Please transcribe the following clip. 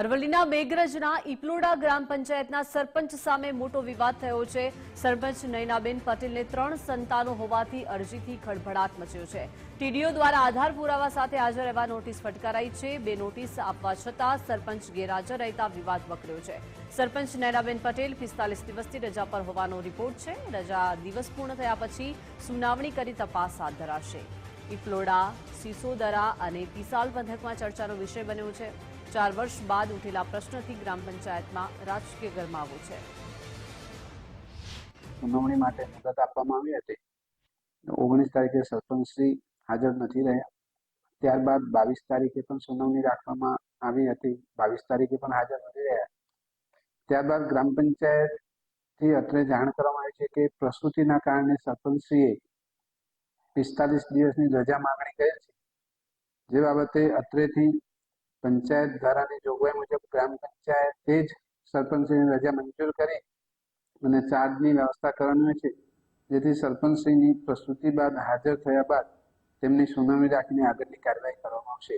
અરવલ્લીના મેઘરજના ઇપલોડા ગ્રામ પંચાયતના સરપંચ સામે મોટો વિવાદ થયો છે. સરપંચ નયનાબેન પટેલને ત્રણ સંતાનો હોવાથી અરજીથી ખળભળાટ મચ્યો છે. ટીડીઓ દ્વારા આધાર પુરાવા સાથે હાજર રહેવા નોટિસ ફટકારાઈ છે. બે નોટિસ આપવા છતાં સરપંચ ગેરહાજર રહેતા વિવાદ વકર્યો છે. સરપંચ નયનાબેન પટેલ પિસ્તાલીસ દિવસથી રજા પર હોવાનો રિપોર્ટ છે. રજા દિવસ પૂર્ણ થયા પછી સુનાવણી કરી તપાસ હાથ ધરાશે. ઇપલોડા સિસોદરા અને પિસાલ પંથકમાં ચર્ચાનો વિષય બન્યો છે. ચાર વર્ષ બાદ ઉઠેલા પ્રશ્નથી ગ્રામ પંચાયતમાં રાજકીય ગરમાવો છે. સુનાવણી માટે મુદત આપવામાં આવી હતી. ઓગણીસ તારીખે સરપંચશ્રી હાજર નથી રહ્યા. ત્યારબાદ બાવીસ તારીખે પણ સુનાવણી રાખવામાં આવી હતી. બાવીસ તારીખે પણ હાજર નથી રહ્યા. ત્યારબાદ ગ્રામ પંચાયતથી અત્રે જાણ કરવામાં આવી છે કે પ્રસૂતિના કારણે સરપંચશ્રીએ પિસ્તાલીસ દિવસની રજા માંગણી કરી છે. જે બાબતે અત્રેથી પંચાયત ધારાની જોગવાઈ મુજબ ગ્રામ પંચાયતે જ સરપંચની રજા મંજૂર કરી અને ચાર્જની વ્યવસ્થા કરવાની છે. જેથી સરપંચશ્રીની પ્રસ્તુતિ બાદ હાજર થયા બાદ તેમની સુનાવણી રાખીને આગળની કાર્યવાહી કરવામાં આવશે.